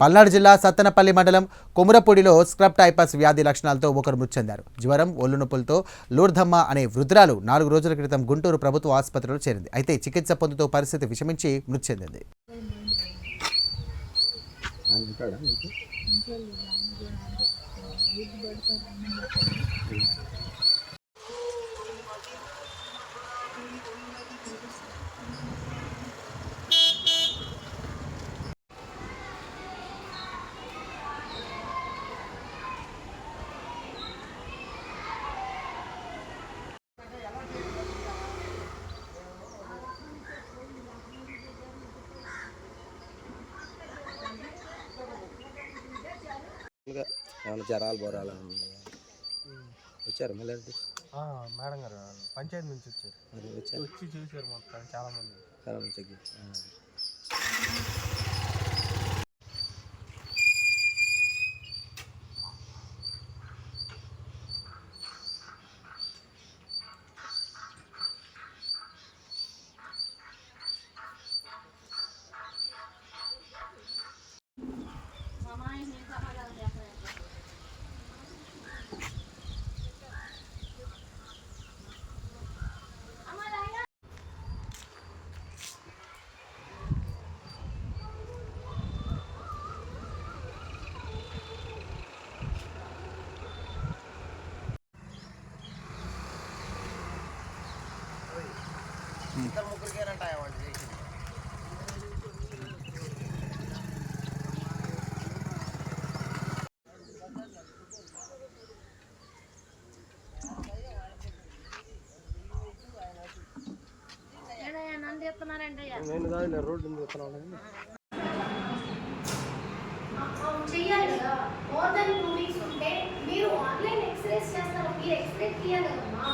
పల్నాడు జిల్లా సత్తనపల్లి మండలం కొమురపూడిలో scrub typhus వ్యాధి లక్షణాలతో ఒకరు మృతి చెందారు. జ్వరం ఒళ్ళు నొప్పులతో లూర్ధమ్మ అనే వృద్ధురాలు నాలుగు రోజుల క్రితం గుంటూరు ప్రభుత్వ ఆసుపత్రిలో చేరింది. అయితే చికిత్స పొందుతూ పరిస్థితి విషమించి మృతి చెందింది. ఇంకా ఏమైనా జ్వరాలు బోరాలు? వచ్చారు మళ్ళీ మేడం గారు పంచాయతీ నుంచి వచ్చారు. వచ్చి చూశారు మొత్తం చాలా మంది. ఆ. ఏడయ్యా నన్ను చెప్తున్నారంటయ్యా నేను కాదు నేను రోడ్డు మీద వస్తున్నాను చెయ్యాలి కదా. మోర్ దెన్ టూ వీక్స్ ఉంటే మీరు ఆన్లైన్ ఎక్స్రేస్ చేస్తారు? మీరు ఎక్స్రే తీయాలి కదమ్మా